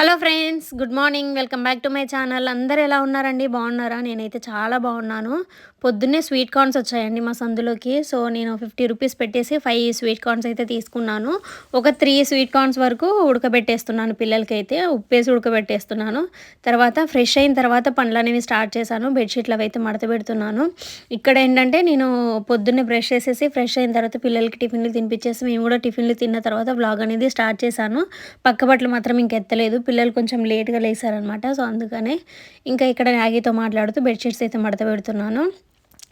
Hello friends good morning. Welcome back to my channel. అందరు ఎలా ఉన్నారండి? బాగున్నారా? నేనైతే చాలా బాగున్నాను. పొద్దున్నే స్వీట్ కార్న్స్ వచ్చాయండి మా సందులోకి. సో నేను ఫిఫ్టీ రూపీస్ పెట్టేసి ఫైవ్ స్వీట్ కార్న్స్ అయితే తీసుకున్నాను. ఒక త్రీ స్వీట్ కార్న్స్ వరకు ఉడకబెట్టేస్తున్నాను పిల్లలకి అయితే ఉప్పేసి ఉడకబెట్టేస్తున్నాను. తర్వాత ఫ్రెష్ అయిన తర్వాత పండ్లు అనేవి స్టార్ట్ చేశాను. బెడ్షీట్లు అవి అయితే మడత పెడుతున్నాను. ఇక్కడ ఏంటంటే నేను పొద్దున్నే బ్రష్ చేసేసి ఫ్రెష్ అయిన తర్వాత పిల్లలకి టిఫిన్లు తినిపించేసి మేము కూడా టిఫిన్లు తిన్న తర్వాత బ్లాగ్ అనేది స్టార్ట్ చేశాను. పక్క బట్టలు మాత్రం ఇంకెత్తలేదు. పిల్లలు కొంచెం లేట్గా లేసారనమాట సో అందుకనే ఇంకా ఇక్కడ మ్యాగీతో మాట్లాడుతూ బెడ్షీట్స్ అయితే మడత పెడుతున్నాను.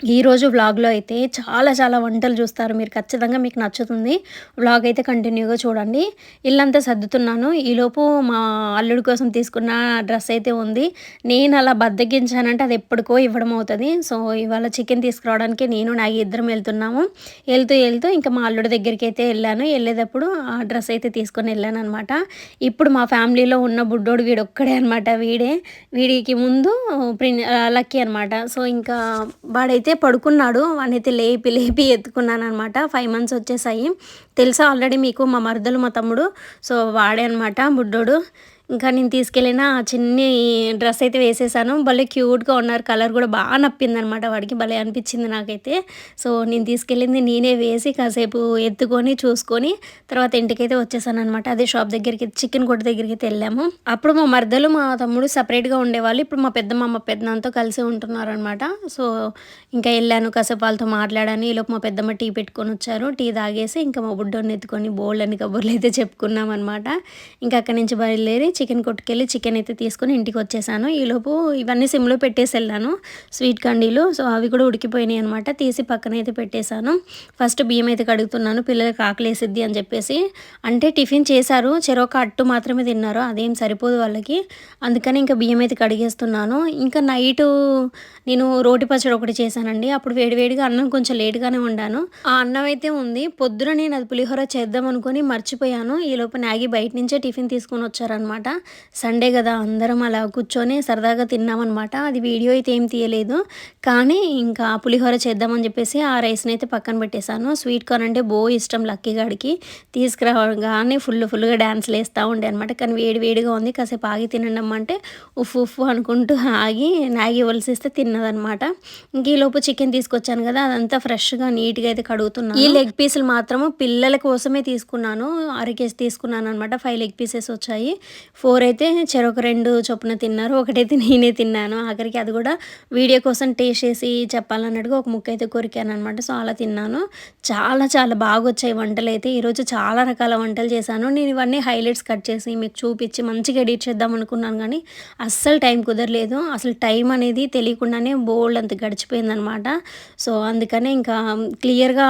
ఈరోజు వ్లాగ్లో అయితే చాలా చాలా వంటలు చూస్తారు. మీరు ఖచ్చితంగా మీకు నచ్చుతుంది. వ్లాగ్ అయితే కంటిన్యూగా చూడండి. ఇల్లంతా సర్దుతున్నాను. ఈలోపు మా అల్లుడి కోసం తీసుకున్న డ్రెస్ అయితే ఉంది. నేను అలా బద్దగించానంటే అది ఎప్పటికో ఇవ్వడం అవుతుంది. సో ఇవాళ చికెన్ తీసుకురావడానికి నేను నా ఇద్దరం వెళ్తున్నాము. వెళ్తూ వెళ్తూ ఇంకా మా అల్లుడి దగ్గరికి అయితే వెళ్ళాను. వెళ్ళేటప్పుడు ఆ డ్రెస్ అయితే తీసుకొని వెళ్ళాను అనమాట ఇప్పుడు మా ఫ్యామిలీలో ఉన్న బుడ్డోడు వీడు ఒక్కడే అనమాట వీడే. వీడికి ముందు ప్రిన్ లక్కీ అనమాట సో ఇంకా వాడైతే అయితే పడుకున్నాడు వాడినైతే లేపి లేపి ఎత్తుకున్నాను అనమాట ఫైవ్ మంత్స్ వచ్చేసాయి. తెలుసా ఆల్రెడీ మీకు మా మరదలు మా తమ్ముడు సో వాడే అనమాట బుడ్డోడు. ఇంకా నేను తీసుకెళ్ళిన చిన్ని డ్రెస్ అయితే వేసేసాను. భలే క్యూట్గా ఉన్నారు. కలర్ కూడా బాగా నప్పింది అనమాట వాడికి. భలే అనిపించింది నాకైతే. సో నేను తీసుకెళ్ళింది నేనే వేసి కాసేపు ఎత్తుకొని చూసుకొని తర్వాత ఇంటికైతే వచ్చేసాను అనమాట అదే షాప్ దగ్గరికి చికెన్ కొట్టు దగ్గరికి అయితే వెళ్ళాము. అప్పుడు మా మర్దలు మా తమ్ముడు సపరేట్గా ఉండేవాళ్ళు. ఇప్పుడు మా పెద్ద మా పెద్దనంతో కలిసి ఉంటున్నారు అనమాట సో ఇంకా వెళ్ళాను కాసేపు వాళ్ళతో మాట్లాడాను. ఈలోపు మా పెద్దమ్మ టీ పెట్టుకొని వచ్చారు. టీ తాగేసి ఇంకా మా బుడ్డోని ఎత్తుకొని బోల్డ్ అని కబుర్లు అయితే చెప్పుకున్నాం అనమాట ఇంకా అక్కడి నుంచి బయలుదేరి చికెన్ కొట్టుకెళ్ళి చికెన్ అయితే తీసుకొని ఇంటికి వచ్చేసాను. ఈలోపు ఇవన్నీ సిమ్లో పెట్టేసి వెళ్ళాను. స్వీట్ కండీలు సో అవి కూడా ఉడికిపోయినాయి అనమాట తీసి పక్కన అయితే పెట్టేశాను. ఫస్ట్ బియ్యం అయితే కడుగుతున్నాను. పిల్లలకి ఆకలేసిద్ది అని చెప్పేసి. అంటే టిఫిన్ చేశారు. చెరొక అట్టు మాత్రమే తిన్నారు. అదేం సరిపోదు వాళ్ళకి. అందుకని ఇంకా బియ్యం అయితే కడిగేస్తున్నాను. ఇంకా నైట్ నేను రోటి పచ్చడి ఒకటి చేశానండి. అప్పుడు వేడివేడిగా అన్నం కొంచెం లేట్గానే ఉండాను ఆ అన్నం అయితే ఉంది. పొద్దున నేను అది పులిహోర చేద్దాం అనుకుని మర్చిపోయాను. ఈలోపు నాగి బయట నుంచే టిఫిన్ తీసుకొని వచ్చారనమాట సండే కదా అందరం అలా కూర్చొని సరదాగా తిన్నామన్నమాట అది వీడియో అయితే ఏం తీయలేదు. కానీ ఇంకా పులిహోర చేద్దామని చెప్పేసి ఆ రైస్ని అయితే పక్కన పెట్టేశాను. స్వీట్ కార్న్ అంటే బో ఇష్టం లక్కీ గాడికి. తీసుకురావగానే ఫుల్ ఫుల్గా డ్యాన్స్లు వేస్తూ ఉండే అనమాట. కానీ వేడి వేడిగా ఉంది. కాసేపు ఆగి తినడం అంటే ఉఫ్ ఉఫ్ అనుకుంటూ ఆగి నాగి వలసిస్తే తిన్నదనమాట. ఇంక ఈలోపు చికెన్ తీసుకొచ్చాను కదా అదంతా ఫ్రెష్గా నీట్గా అయితే కడుగుతున్నాను. ఈ లెగ్ పీసులు మాత్రము పిల్లల కోసమే తీసుకున్నాను. అరకేసి తీసుకున్నాను అనమాట ఫైవ్ లెగ్ పీసెస్ వచ్చాయి. ఫోర్ అయితే చెరొక రెండు చొప్పున తిన్నారు ఒకటైతే నేనే తిన్నాను. ఆఖరికి అది కూడా వీడియో కోసం టేస్ట్ చేసి చెప్పాలన్నట్టుగా ఒక ముక్క అయితే కొరికాను అనమాట సో అలా తిన్నాను. చాలా చాలా బాగా వచ్చాయి వంటలు అయితే. ఈరోజు చాలా రకాల వంటలు చేశాను. నేను ఇవన్నీ హైలైట్స్ కట్ చేసి మీకు చూపించి మంచిగా ఎడిట్ చేద్దాం అనుకున్నాను కానీ అస్సలు టైం కుదరలేదు. అసలు టైం అనేది తెలియకుండానే బోల్డ్ అంత గడిచిపోయిందనమాట సో అందుకనే ఇంకా క్లియర్గా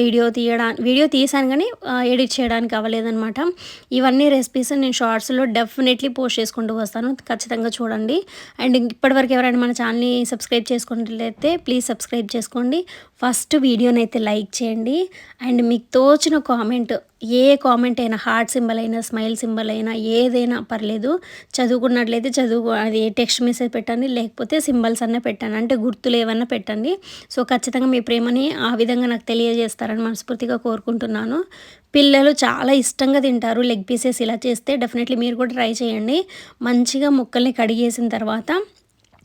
వీడియో తీయడానికి వీడియో తీసాను కానీ ఎడిట్ చేయడానికి అవ్వలేదనమాట ఇవన్నీ రెసిపీస్ నేను షార్ట్స్లో డెఫినెట్లీ పోస్ట్ చేసుకుంటూ వస్తాను. ఖచ్చితంగా చూడండి. అండ్ ఇప్పటివరకు ఎవరైనా మన ఛానల్ని సబ్స్క్రైబ్ చేసుకున్నట్లయితే ప్లీజ్ సబ్స్క్రైబ్ చేసుకోండి. ఫస్ట్ వీడియోని అయితే లైక్ చేయండి. అండ్ మీకు తోచిన కామెంట్ ఏ కామెంట్ అయినా హార్ట్ సింబల్ అయినా స్మైల్ సింబల్ అయినా ఏదైనా పర్లేదు. చదువుకున్నట్లయితే చదువు అది టెక్స్ట్ మెసేజ్ పెట్టండి లేకపోతే సింబల్స్ అన్న పెట్టండి. అంటే గుర్తులు ఏమన్నా పెట్టండి. సో ఖచ్చితంగా మీ ప్రేమని ఆ విధంగా నాకు తెలియజేస్తారని మనస్ఫూర్తిగా కోరుకుంటున్నాను. పిల్లలు చాలా ఇష్టంగా తింటారు. లెగ్ పీసెస్ ఇలా చేస్తే డెఫినెట్లీ మీరు కూడా ట్రై చేయండి. మంచిగా ముక్కల్ని కడిగేసిన తర్వాత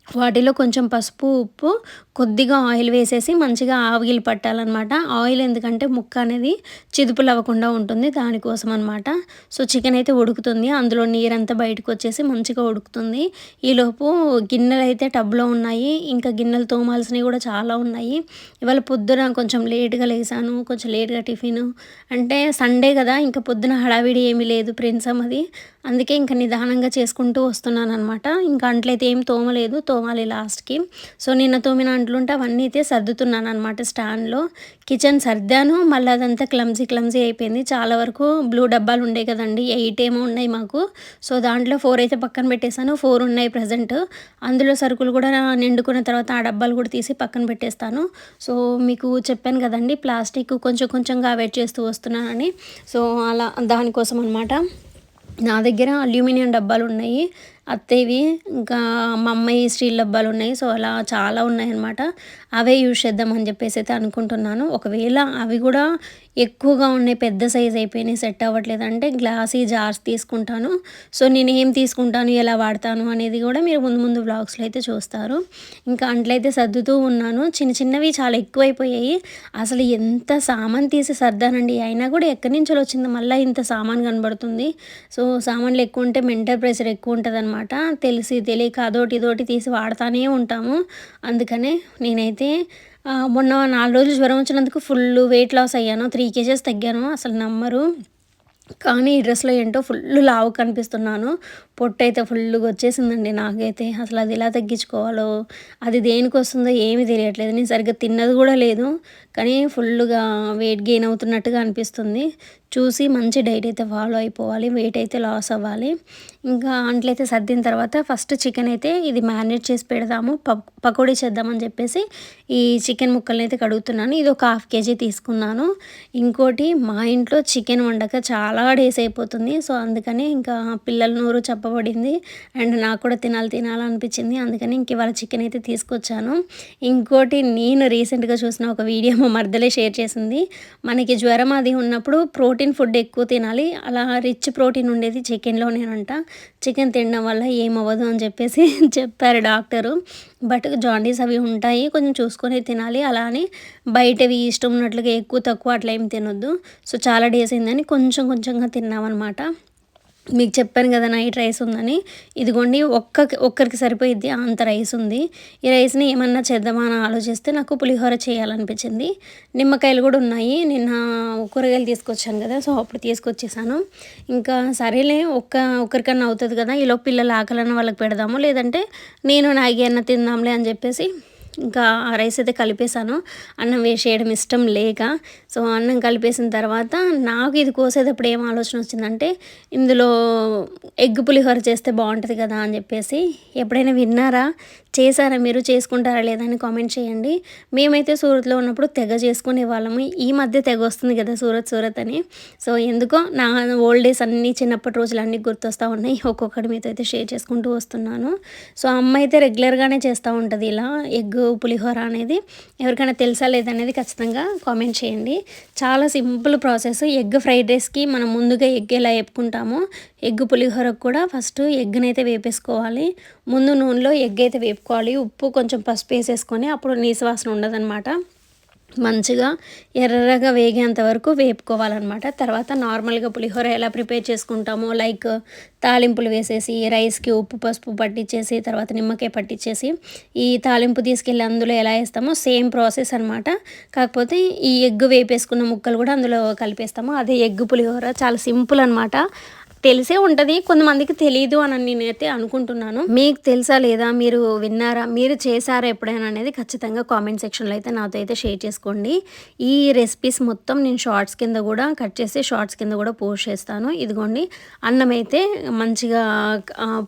వాటిలో కొంచెం పసుపు ఉప్పు కొద్దిగా ఆయిల్ వేసేసి మంచిగా ఆవిగిలి పట్టాలన్నమాట. ఆయిల్ ఎందుకంటే ముక్క అనేది చిదుపులు అవ్వకుండా ఉంటుంది దానికోసం అనమాట సో చికెన్ అయితే ఉడుకుతుంది. అందులో నీరంతా బయటకు వచ్చేసి మంచిగా ఉడుకుతుంది. ఈలోపు గిన్నెలు అయితే టబ్లో ఉన్నాయి. ఇంకా గిన్నెలు తోమాల్సినవి కూడా చాలా ఉన్నాయి. ఇవాళ పొద్దున కొంచెం లేట్గా లేసాను. కొంచెం లేట్గా టిఫిన్. అంటే సండే కదా ఇంకా పొద్దున హడావిడి ఏమీ లేదు ప్రిన్సమ్ అది అందుకే ఇంకా నిదానంగా చేసుకుంటూ వస్తున్నాను అనమాట ఇంకా అంట్లయితే ఏం తోమలేదు. తో తోమాలి లాస్ట్కి. సో నిన్న తోమిన అంట్లుంటే అవన్నీ అయితే సర్దుతున్నాను అనమాట స్టాండ్లో. కిచెన్ సర్దాను మళ్ళీ అదంతా క్లమ్జీ క్లమ్జీ అయిపోయింది. చాలా వరకు బ్లూ డబ్బాలు ఉండే కదండి ఎయిట్ ఏమో ఉన్నాయి మాకు. సో దాంట్లో ఫోర్ అయితే పక్కన పెట్టేశాను ఫోర్ ఉన్నాయి ప్రజెంట్. అందులో సరుకులు కూడా నిండుకున్న తర్వాత ఆ డబ్బాలు కూడా తీసి పక్కన పెట్టేస్తాను. సో మీకు చెప్పాను కదండి ప్లాస్టిక్ కొంచెం కొంచెంగా అవాయిడ్ చేస్తూ వస్తున్నానని. సో అలా దానికోసం అనమాట నా దగ్గర అల్యూమినియం డబ్బాలు ఉన్నాయి. అత్తయ్యవి ఇంకా మా అమ్మాయి స్టీల్ డబ్బాలు ఉన్నాయి. సో అలా చాలా ఉన్నాయన్నమాట. అవే యూజ్ చేద్దామని చెప్పేసి అయితే అనుకుంటున్నాను. ఒకవేళ అవి కూడా ఎక్కువగా ఉన్నాయి పెద్ద సైజ్ అయిపోయినాయి సెట్ అవ్వట్లేదు అంటే గ్లాసీ జార్స్ తీసుకుంటాను. సో నేను ఏం తీసుకుంటాను ఎలా వాడతాను అనేది కూడా మీరు ముందు ముందు బ్లాగ్స్లో అయితే చూస్తారు. ఇంకా అంట్లయితే సర్దుతూ ఉన్నాను. చిన్న చిన్నవి చాలా ఎక్కువైపోయాయి. అసలు ఎంత సామాన్ తీసి సర్దానండి. అయినా కూడా ఎక్కడి నుంచి వచ్చింది? మళ్ళీ ఇంత సామాన్ కనబడుతుంది. సో సామాన్లు ఎక్కువ ఉంటే మెంటల్ ప్రెషర్ ఎక్కువ ఉంటుంది అనమాట తెలిసి తెలియక అదోటి ఇదోటి తీసి వాడుతూనే ఉంటాము. అందుకనే నేనైతే మొన్న నాలుగు రోజులు జ్వరం వచ్చినందుకు ఫుల్ వెయిట్ లాస్ అయ్యాను. త్రీ కేజెస్ తగ్గాను. అసలు నమ్మరు. కానీ ఈ డ్రెస్లో ఏంటో ఫుల్ లావు కనిపిస్తున్నాను. పొట్టు అయితే ఫుల్గా వచ్చేసిందండి నాకైతే. అసలు అది ఎలా తగ్గించుకోవాలో అది దేనికి వస్తుందో ఏమీ తెలియట్లేదు. నేను సరిగ్గా తిన్నది కూడా లేదు. కానీ ఫుల్గా వెయిట్ గెయిన్ అవుతున్నట్టుగా అనిపిస్తుంది. చూసి మంచి డైట్ అయితే ఫాలో అయిపోవాలి. వెయిట్ అయితే లాస్ అవ్వాలి. ఇంకా అంట్లయితే సర్దిన తర్వాత ఫస్ట్ చికెన్ అయితే ఇది మ్యారినేట్ చేసి పెడదాము. పకోడీ చేద్దామని చెప్పేసి ఈ చికెన్ ముక్కల్ని అయితే కడుగుతున్నాను. ఇది ఒక హాఫ్ కేజీ తీసుకున్నాను. ఇంకోటి మా ఇంట్లో చికెన్ వండక చాలా డేస్ అయిపోతుంది. సో అందుకని ఇంకా పిల్లల నూరు చెప్పబడింది. అండ్ నాకు కూడా తినాలి తినాలనిపించింది అందుకని ఇంక ఇవాళ చికెన్ అయితే తీసుకొచ్చాను. ఇంకోటి నేను రీసెంట్గా చూసిన ఒక వీడియో మా మర్దలే షేర్ చేసింది. మనకి జ్వరం అది ఉన్నప్పుడు ప్రోటీన్ ప్రోటీన్ ఫుడ్ ఎక్కువ తినాలి. అలా రిచ్ ప్రోటీన్ ఉండేది చికెన్లోనేనంట. చికెన్ తినడం వల్ల ఏమవ్వదు అని చెప్పేసి చెప్పారు డాక్టరు. బట్ జాండీస్ అవి ఉంటాయి కొంచెం చూసుకొని తినాలి. అలా అని బయటవి ఇష్టం ఉన్నట్లుగా ఎక్కువ తక్కువ అట్లా ఏం తినొద్దు. సో చాలా డేస్ అయిందని కొంచెం కొంచెంగా తిన్నామన్నమాట. మీకు చెప్పాను కదా నైట్ రైస్ ఉందని. ఇదిగోండి ఒక్క ఒక్కరికి సరిపోయిద్ది అంత రైస్ ఉంది. ఈ రైస్ని ఏమన్నా చేద్దామా అని ఆలోచిస్తే నాకు పులిహోర చేయాలనిపించింది. నిమ్మకాయలు కూడా ఉన్నాయి. నిన్న కూరగాయలు తీసుకొచ్చాను కదా సో అప్పుడు తీసుకొచ్చేసాను. ఇంకా సరేలే ఒక్క ఒక్కరికన్నా అవుతుంది కదా ఈలో పిల్లలు ఆకలన్న వాళ్ళకి పెడదాము. లేదంటే నేను నాగి అన్న తిందాంలే అని చెప్పేసి ఇంకా ఆ రైస్ అయితే కలిపేశాను. అన్నం వేసేయడం ఇష్టం లేక. సో అన్నం కలిపేసిన తర్వాత నాకు ఇది కోసేటప్పుడు ఏం ఆలోచన వచ్చిందంటే ఇందులో ఎగ్ పులిహోర చేస్తే బాగుంటుంది కదా అని చెప్పేసి. ఎప్పుడైనా విన్నారా? చేశారా మీరు చేసుకుంటారా లేదా అని కామెంట్ చేయండి. మేమైతే సూరత్లో ఉన్నప్పుడు తెగ చేసుకునే వాళ్ళము. ఈ మధ్య తెగ వస్తుంది కదా సూరత్ సూరత్ అని. సో ఎందుకో నా ఓల్డ్ డేస్ అన్నీ చిన్నప్పటి రోజులు అన్నీ గుర్తొస్తూ ఉన్నాయి. ఒక్కొక్కటి మీతో అయితే షేర్ చేసుకుంటూ వస్తున్నాను. సో అమ్మ అయితే రెగ్యులర్గానే చేస్తూ ఉంటుంది ఇలా. ఎగ్ పులిహోర అనేది. ఎవరికైనా తెలుసా లేదనేది ఖచ్చితంగా కామెంట్ చేయండి. చాలా సింపుల్ ప్రాసెస్. ఎగ్ ఫ్రైడ్ రైస్కి మనం ముందుగా ఎగ్ ఎలా వేపుకుంటామో ఎగ్ పులిహోరకు కూడా ఫస్ట్ ఎగ్గునైతే అయితే వేపేసుకోవాలి. ముందు నూనెలో ఎగ్ అయితే వేపుకోవాలి. ఉప్పు కొంచెం పసుపు వేసేసుకొని అప్పుడు నీసువాసన ఉండదన్నమాట. మంచిగా ఎర్రగా వేగేంత వరకు వేపుకోవాలన్నమాట. తర్వాత నార్మల్గా పులిహోర ఎలా ప్రిపేర్ చేసుకుంటామో లైక్ తాలింపులు వేసేసి రైస్కి ఉప్పు పసుపు పట్టించేసి తర్వాత నిమ్మకాయ పట్టించేసి ఈ తాలింపు తీసుకెళ్ళి అందులో ఎలా వేస్తామో సేమ్ ప్రాసెస్ అనమాట కాకపోతే ఈ ఎగ్ వేపేసుకున్న ముక్కలు కూడా అందులో కలిపేస్తాము. అదే ఎగ్ పులిహోర చాలా సింపుల్ అనమాట తెలిసే ఉంటుంది కొంతమందికి తెలియదు అని నేనైతే అనుకుంటున్నాను. మీకు తెలుసా లేదా? మీరు విన్నారా? మీరు చేశారా ఎప్పుడైనా అనేది ఖచ్చితంగా కామెంట్ సెక్షన్లో అయితే నాతో అయితే షేర్ చేసుకోండి. ఈ రెసిపీస్ మొత్తం నేను షార్ట్స్ కింద కూడా కట్ చేసి షార్ట్స్ కింద కూడా పోస్ట్ చేస్తాను. ఇదిగోండి అన్నం అయితే మంచిగా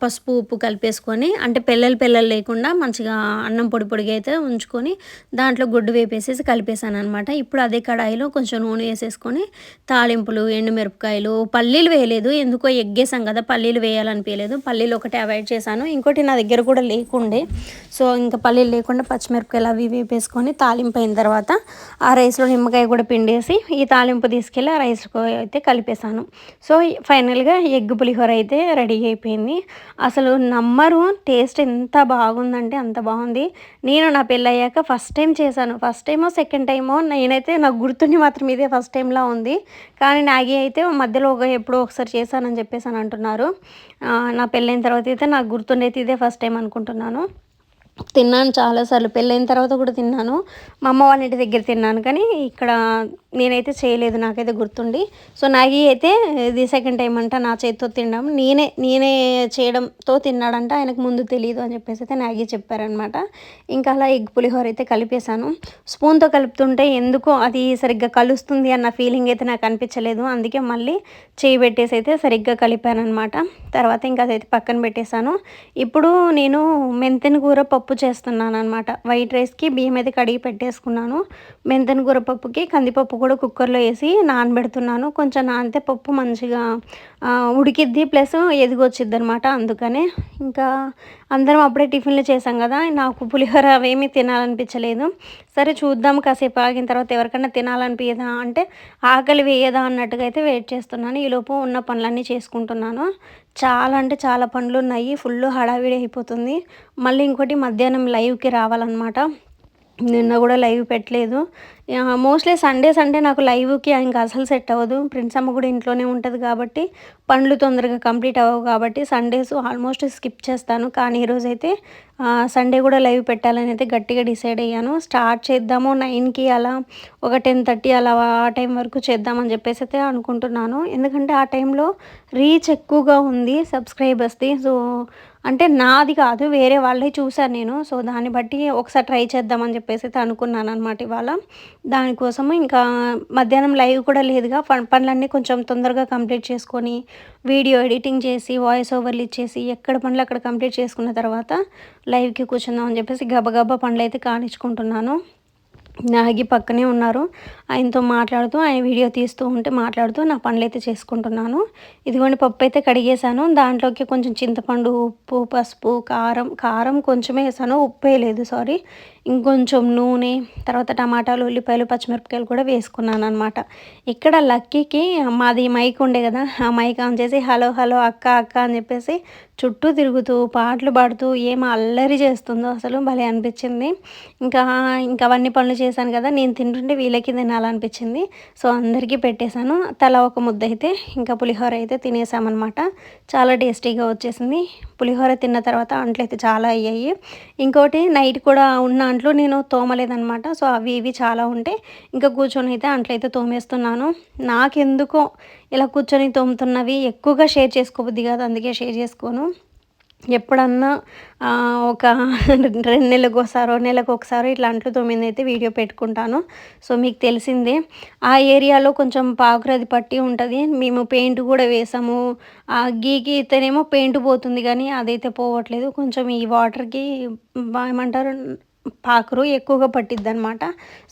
పసుపు ఉప్పు కలిపేసుకొని అంటే పిల్లలు పిల్లలు లేకుండా మంచిగా అన్నం పొడి పొడిగా అయితే ఉంచుకొని దాంట్లో గుడ్డు వేపేసేసి కలిపేసాను అనమాట ఇప్పుడు అదే కడాయిలో కొంచెం నూనె వేసేసుకొని తాలింపులు ఎండుమిరపకాయలు పల్లీలు వేయలేదు. ఎందుకు ఎక్కువ ఎగ్గేసాం కదా పల్లీలు వేయాలనిపించలేదు పల్లీలు ఒకటి అవాయిడ్ చేశాను. ఇంకోటి నా దగ్గర కూడా లేకుండే. సో ఇంకా పల్లీలు లేకుండా పచ్చిమిరపకాయలు అవి వేపేసుకొని తాలింపు అయిన తర్వాత ఆ రైస్లో నిమ్మకాయ కూడా పిండేసి ఈ తాలింపు తీసుకెళ్ళి ఆ రైస్ అయితే కలిపేశాను. సో ఫైనల్గా ఎగ్ పులిహోర అయితే రెడీ అయిపోయింది. అసలు నమ్మరు టేస్ట్ ఎంత బాగుందంటే అంత బాగుంది. నేను నా పెళ్ళయ్యాక ఫస్ట్ టైం చేశాను. ఫస్ట్ టైమో సెకండ్ టైమో నేనైతే నాకు గుర్తుండి మాత్రం ఇదే ఫస్ట్ టైంలా ఉంది. కానీ నాగి అయితే మధ్యలో ఒక ఎప్పుడో ఒకసారి చేశాను. అని చెప్పేసి అని అంటున్నారు. నా పెళ్ళైన తర్వాత అయితే నాకు గుర్తుండైతే ఇదే ఫస్ట్ టైం అనుకుంటున్నాను. తిన్నాను చాలాసార్లు. పెళ్ళైన తర్వాత కూడా తిన్నాను. మా అమ్మ వాళ్ళ ఇంటి దగ్గర తిన్నాను. కానీ ఇక్కడ నేనైతే చేయలేదు. నాకైతే గుర్తుండి. సో నాగి అయితే ఇది సెకండ్ టైం అంట నా చేతితో తినడం. నేనే నేనే చేయడంతో తిన్నాడంట. ఆయనకు ముందు తెలియదు అని చెప్పేసి అయితే నాగి చెప్పారనమాట ఇంకా అలా ఎగ్ పులిహోర అయితే కలిపేశాను. స్పూన్తో కలుపుతుంటే ఎందుకో అది సరిగ్గా కలుస్తుంది అన్న ఫీలింగ్ అయితే నాకు అనిపించలేదు. అందుకే మళ్ళీ చేయి పెట్టేసి అయితే సరిగ్గా కలిపాను అనమాట తర్వాత ఇంకా అదైతే పక్కన పెట్టేశాను. ఇప్పుడు నేను మెంతెన కూర పప్పు చేస్తున్నాను అనమాట వైట్ రైస్కి బియ్యం అయితే కడిగి పెట్టేసుకున్నాను. మెంతన కూర పప్పుకి కందిపప్పు కూడా కుక్కర్లో వేసి నానబెడుతున్నాను. కొంచెం నానితే పప్పు మంచిగా ఉడికిద్ది ప్లస్ ఎదిగొచ్చిద్ది అనమాట అందుకనే. ఇంకా అందరం అప్పుడే టిఫిన్లు చేసాం కదా నాకు పులిహోర అవేమీ తినాలనిపించలేదు. సరే చూద్దాం కాసేపు ఆగిన తర్వాత ఎవరికైనా తినాలనిపించదా అంటే ఆకలి వేయదా అన్నట్టుగా అయితే వెయిట్ చేస్తున్నాను. ఈలోపు ఉన్న పనులన్నీ చేసుకుంటున్నాను. చాలా అంటే చాలా పనులు ఉన్నాయి ఫుల్ హడావిడి అయిపోతుంది. మళ్ళీ ఇంకోటి మధ్యాహ్నం లైవ్కి రావాలన్నమాట. నిన్న కూడా లైవ్ పెట్టలేదు. మోస్ట్లీ సండే సండే నాకు లైవ్కి ఇంకా అసలు సెట్ అవ్వదు. ప్రిన్స్ అమ్మ కూడా ఇంట్లోనే ఉంటుంది కాబట్టి పనులు తొందరగా కంప్లీట్ అవ్వవు కాబట్టి సండేస్ ఆల్మోస్ట్ స్కిప్ చేస్తాను. కానీ ఈరోజు అయితే సండే కూడా లైవ్ పెట్టాలని అయితే గట్టిగా డిసైడ్ అయ్యాను. స్టార్ట్ చేద్దాము నైన్కి అలా ఒక టెన్ థర్టీ అలా ఆ టైం వరకు చేద్దామని చెప్పేసి అయితే అనుకుంటున్నాను. ఎందుకంటే ఆ టైంలో రీచ్ ఎక్కువగా ఉంది సబ్స్క్రైబర్స్ది సో అంటే నాది కాదు వేరే వాళ్ళే చూశాను నేను. సో దాన్ని బట్టి ఒకసారి ట్రై చేద్దామని చెప్పేసి అయితే అనుకున్నాను అనమాట ఇవాళ దానికోసము ఇంకా మధ్యాహ్నం లైవ్ కూడా లేదుగా. పనులన్నీ కొంచెం తొందరగా కంప్లీట్ చేసుకొని వీడియో ఎడిటింగ్ చేసి వాయిస్ ఓవర్లు ఇచ్చేసి ఎక్కడ పనులు అక్కడ కంప్లీట్ చేసుకున్న తర్వాత లైవ్కి కూర్చుందాం అని చెప్పేసి గబగబా పనులు అయితే కానిచ్చుకుంటున్నాను. నాగి పక్కనే ఉన్నారు. ఆయనతో మాట్లాడుతూ ఆయన వీడియో తీస్తూ ఉంటే మాట్లాడుతూ నా పనులు అయితే చేసుకుంటున్నాను. ఇదిగోండి పప్పు అయితే కడిగేసాను దాంట్లోకి కొంచెం చింతపండు ఉప్పు పసుపు కారం కారం కొంచెమే వేసాను. ఉప్పు వేయలేదు సారీ. ఇంకొంచెం నూనె తర్వాత టమాటాలు ఉల్లిపాయలు పచ్చిమిరపకాయలు కూడా వేసుకున్నాను అనమాట ఇక్కడ లక్కీకి మాది మైక్ ఉండే కదా ఆ మైక్ ఆన్ చేసి హలో హలో అక్క అక్క అని చెప్పేసి చుట్టూ తిరుగుతూ పాటలు పాడుతూ ఏం అల్లరి చేస్తుందో అసలు భలే అనిపించింది. ఇంకా ఇంకా అవన్నీ పనులు చేశాను కదా నేను తింటుంటే వీళ్ళకి తినాలనిపించింది. సో అందరికీ పెట్టేశాను. తల ఒక ముద్ద అయితే ఇంకా పులిహోర అయితే తినేసామన్నమాట. చాలా టేస్టీగా వచ్చేసింది. పులిహోర తిన్న తర్వాత అంట్లయితే చాలా అయ్యాయి. ఇంకోటి నైట్ కూడా ఉన్న అంట్లు నేను తోమలేదనమాట సో అవి ఇవి చాలా ఉంటే ఇంకా కూర్చొని అయితే అంట్లయితే తోమేస్తున్నాను. నాకెందుకో ఇలా కూర్చొని తోముతున్నవి ఎక్కువగా షేర్ చేసుకోబుద్ది కాదు అందుకే షేర్ చేసుకోను. ఎప్పుడన్నా ఒక రెండు నెలలకు ఒకసారో నెలకు ఒకసారో ఇట్లా అంట్లు తొమ్మిది అయితే వీడియో పెట్టుకుంటాను. సో మీకు తెలిసిందే ఆ ఏరియాలో కొంచెం పాకురది పట్టి ఉంటుంది. మేము పెయింట్ కూడా వేసాము. ఆ గీకి అయితేనేమో పెయింట్ పోతుంది కానీ అదైతే పోవట్లేదు. కొంచెం ఈ వాటర్కి ఏమంటారు పాకురు ఎక్కువగా పట్టిద్ది అనమాట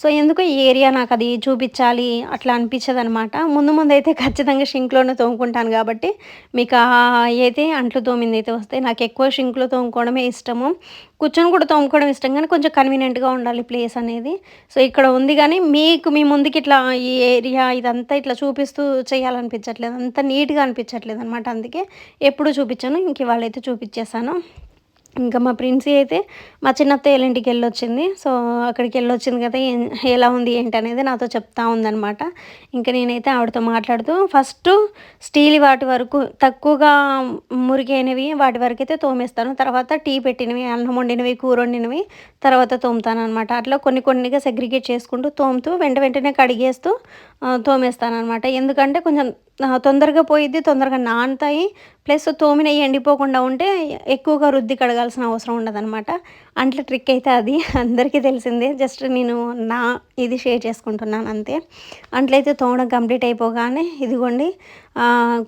సో ఎందుకు ఈ ఏరియా నాకు అది చూపించాలి అట్లా అనిపించదు అనమాట ముందు ముందు అయితే ఖచ్చితంగా షింక్లోనే తోముకుంటాను కాబట్టి మీకు అయితే అంట్లు తోమింది అయితే వస్తాయి నాకు ఎక్కువ షింక్లో తోముకోవడమే ఇష్టము. కూర్చొని కూడా తోముకోవడం ఇష్టం కానీ కొంచెం కన్వీనియంట్గా ఉండాలి ప్లేస్ అనేది. సో ఇక్కడ ఉంది కానీ మీకు మీ ముందుకి ఇట్లా ఈ ఏరియా ఇదంతా ఇట్లా చూపిస్తూ చేయాలనిపించట్లేదు అంత నీట్గా అనిపించట్లేదు అనమాట అందుకే ఎప్పుడు చూపించాను ఇంక ఇవాళ అయితే చూపించేసాను ఇంకా మా ప్రిన్సీ అయితే మా చిన్నత్త ఇంటికి వెళ్ళొచ్చింది. సో అక్కడికి వెళ్ళొచ్చింది కదా ఎలా ఉంది ఏంటి అనేది నాతో చెప్తా ఉందనమాట ఇంకా నేనైతే ఆవిడతో మాట్లాడుతూ ఫస్ట్ స్టీల్ వాటి వరకు తక్కువగా మురిగైనవి వాటి వరకు అయితే తోమేస్తాను. తర్వాత టీ పెట్టినవి అన్నం వండినవి కూర వండినవి తర్వాత తోముతాను అనమాట అట్లా కొన్ని కొన్నిగా సెగ్రిగేట్ చేసుకుంటూ తోముతూ వెంట వెంటనే కడిగేస్తూ తోమేస్తాను అనమాట ఎందుకంటే కొంచెం తొందరగా పోయిద్ది తొందరగా నానుతాయి. ప్లస్ తోమిన ఎండిపోకుండా ఉంటే ఎక్కువగా రుద్ది కడగాల్సిన అవసరం ఉండదనమాట అంట్లో ట్రిక్ అయితే అది. అందరికీ తెలిసిందే. జస్ట్ నేను నా ఇది షేర్ చేసుకుంటున్నాను అంతే. అంట్లయితే తోమడం కంప్లీట్ అయిపోగానే ఇదిగోండి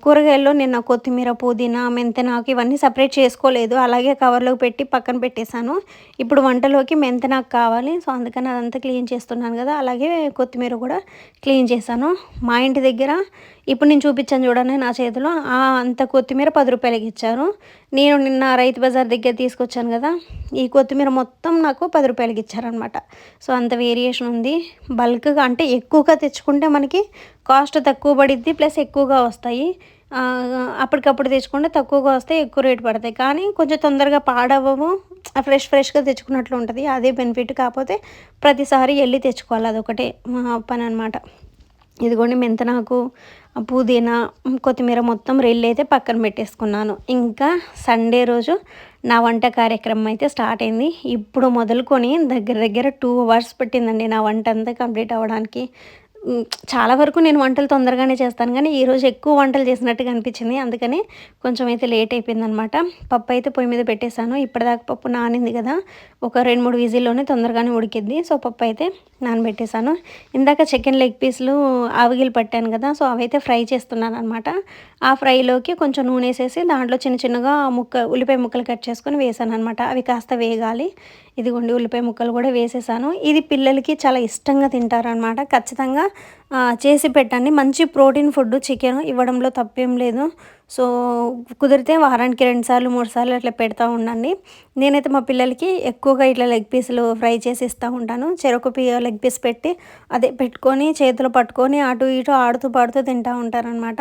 కూరగాయల్లో నేను కొత్తిమీర పుదీనా మెంతనాకు ఇవన్నీ సపరేట్ చేసుకోలేదు. అలాగే కవర్లోకి పెట్టి పక్కన పెట్టేశాను. ఇప్పుడు వంటలోకి మెంతనాకు కావాలి. సో అందుకని అదంతా క్లీన్ చేస్తున్నాను కదా. అలాగే కొత్తిమీర కూడా క్లీన్ చేశాను. మా ఇంటి దగ్గర ఇప్పుడు నేను చూపించాను చూడండి నా చేతిలో అంత కొత్తిమీర పది రూపాయలకి ఇచ్చారు. నేను నిన్న రైతు బజార్ దగ్గర తీసుకొచ్చాను కదా ఈ కొత్తిమీర మొత్తం నాకు పది రూపాయలకి ఇచ్చారనమాట సో అంత వేరియేషన్ ఉంది. బల్క్గా అంటే ఎక్కువగా తెచ్చుకుంటే మనకి కాస్ట్ తక్కువ పడిద్ది ప్లస్ ఎక్కువగా వస్తాయి. అప్పటికప్పుడు తెచ్చుకుంటే తక్కువగా వస్తే ఎక్కువ రేటు పడతాయి. కానీ కొంచెం తొందరగా పాడవము ఫ్రెష్ ఫ్రెష్గా తెచ్చుకున్నట్లు ఉంటుంది. అదే బెనిఫిట్ కాకపోతే ప్రతిసారి వెళ్ళి తెచ్చుకోవాలి అదొకటే పని అనమాట ఇదిగోండి మెంతనాకు పుదీనా కొత్తిమీర మొత్తం రెల్లు అయితే పక్కన పెట్టేసుకున్నాను. ఇంకా సండే రోజు నా వంట కార్యక్రమం అయితే స్టార్ట్ అయింది. ఇప్పుడు మొదలుకొని దగ్గర దగ్గర టూ అవర్స్ పట్టిందండి నా వంట అంతా కంప్లీట్ అవ్వడానికి. చాలా వరకు నేను వంటలు తొందరగానే చేస్తాను కానీ ఈరోజు ఎక్కువ వంటలు చేసినట్టుగా అనిపించింది. అందుకని కొంచెం అయితే లేట్ అయిపోయిందనమాట. పప్పు అయితే పొయ్యి మీద పెట్టేశాను. ఇప్పటిదాకా పప్పు నానింది కదా ఒక రెండు మూడు విజిల్లోనే తొందరగానే ఉడికిద్ది. సో పప్పు అయితే నానబెట్టేశాను. ఇందాక చికెన్ లెగ్ పీస్లు ఆవిగిలు పట్టాను కదా సో అవైతే ఫ్రై చేస్తున్నాను అనమాట ఆ ఫ్రైలోకి కొంచెం నూనె వేసేసి దాంట్లో చిన్న చిన్నగా ముక్క ఉల్లిపాయ ముక్కలు కట్ చేసుకొని వేసాను అనమాట అవి కాస్త వేగాలి. ఇదిగోండి ఉల్లిపాయ ముక్కలు కూడా వేసేసాను. ఇది పిల్లలకి చాలా ఇష్టంగా తింటారనమాట ఖచ్చితంగా చేసి పెట్టండి. మంచి ప్రోటీన్ ఫుడ్ చికెన్ ఇవ్వడంలో తప్పేం లేదు. సో కుదిరితే వారానికి రెండు సార్లు మూడు సార్లు అట్లా పెడతా ఉండండి. నేనైతే మా పిల్లలకి ఎక్కువగా ఇట్లా లెగ్ పీసులు ఫ్రై చేసి ఇస్తూ ఉంటాను. చెరకు పీ లెగ్ పీస్ పెట్టి అదే పెట్టుకొని చేతులు పట్టుకొని అటు ఇటు ఆడుతూ పాడుతూ తింటూ ఉంటారనమాట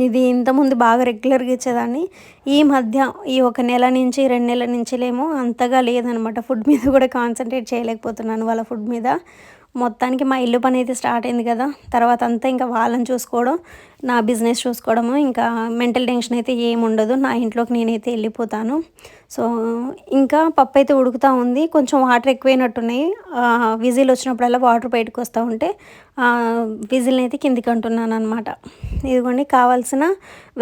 ఇది ఇంతకుముందు బాగా రెగ్యులర్గా ఇచ్చేదాన్ని. ఈ మధ్య ఈ ఒక నెల నుంచి రెండు నెలల నుంచిలేమో అంతగా లేదనమాట. ఫుడ్ మీద కూడా కాన్సన్ట్రేట్ చేయలేకపోతున్నాను వాళ్ళ ఫుడ్ మీద. మొత్తానికి మా ఇల్లు పని అయితే స్టార్ట్ అయింది కదా. తర్వాత అంతా ఇంకా వాళ్ళని చూసుకోవడం నా బిజినెస్ చూసుకోవడము ఇంకా మెంటల్ టెన్షన్ అయితే ఏమి ఉండదు. నా ఇంట్లోకి నేనైతే వెళ్ళిపోతాను. సో ఇంకా పప్పు అయితే ఉడుకుతూ ఉంది. కొంచెం వాటర్ ఎక్కువైనట్టున్నాయి. విజిల్ వచ్చినప్పుడల్లా వాటర్ బయటకు వస్తూ ఉంటే విజిల్ని అయితే కిందికి అంటున్నాను అనమాట ఇదిగోండి కావాల్సిన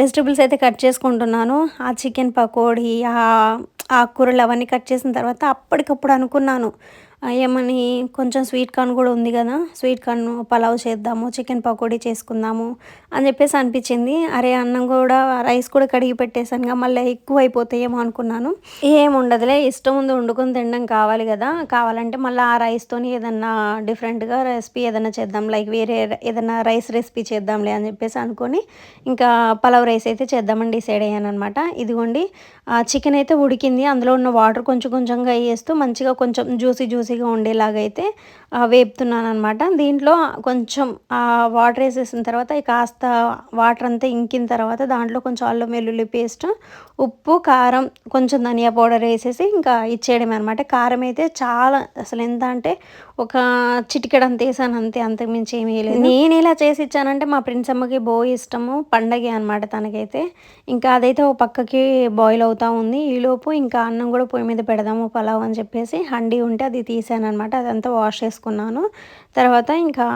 వెజిటబుల్స్ అయితే కట్ చేసుకుంటున్నాను. ఆ చికెన్ పకోడీ ఆ ఆకుకూరలు అవన్నీ కట్ చేసిన తర్వాత అప్పటికప్పుడు అనుకున్నాను. ఏమని కొంచెం స్వీట్ కార్న్ కూడా ఉంది కదా స్వీట్ కార్న్ పలావ్ చేద్దాము చికెన్ పకోడీ చేసుకుందాము అని చెప్పేసి అనిపించింది. అరే అన్నం కూడా రైస్ కూడా కడిగి పెట్టేశాను మళ్ళీ ఎక్కువ అయిపోతాయేమో అనుకున్నాను. ఏం ఉండదులే ఇష్టం ఉంది వండుకొని తినడం కావాలి కదా కావాలంటే మళ్ళీ ఆ రైస్తోని ఏదన్నా డిఫరెంట్గా రెసిపీ ఏదైనా చేద్దాం లైక్ వేరే ఏదైనా రైస్ రెసిపీ చేద్దాంలే అని చెప్పేసి అనుకొని ఇంకా పలావ్ రైస్ అయితే చేద్దామని డిసైడ్ అయ్యాను అనమాట ఇదిగోండి చికెన్ అయితే ఉడికింది అందులో ఉన్న వాటర్ కొంచెం కొంచెంగా వేస్తూ మంచిగా కొంచెం జ్యూసీ జ్యూసీగా ఉండేలాగైతే వేపుతున్నాను అనమాట దీంట్లో కొంచెం వాటర్ వేసేసిన తర్వాత కాస్త వాటర్ అంతా ఇంకిన తర్వాత దాంట్లో కొంచెం అల్లం వెల్లుల్లి పేస్ట్ ఉప్పు కారం కొంచెం ధనియా పౌడర్ వేసేసి ఇంకా ఇచ్చేయడం అనమాట కారం అయితే చాలా అసలు ఎంత అంటే ఒక చిటికెడ అంత వేసాను అంతే అంతకుమించి ఏమీ లేదు నేను ఇలా చేసి ఇచ్చానంటే మా ఫ్రెండ్స్ అమ్మకి బో ఇష్టము పండగ అనమాట తనకైతే. ఇంకా అదైతే ఓ పక్కకి బాయిల్ అవుతూ ఉంది. ఈలోపు ఇంకా అన్నం కూడా పొయ్యి మీద పెడదాము పలావ్ అని చెప్పేసి హండీ ఉంటే అది తీసాను అనమాట అదంతా వాష్ చేసుకున్నాను. తర్వాత ఇంకా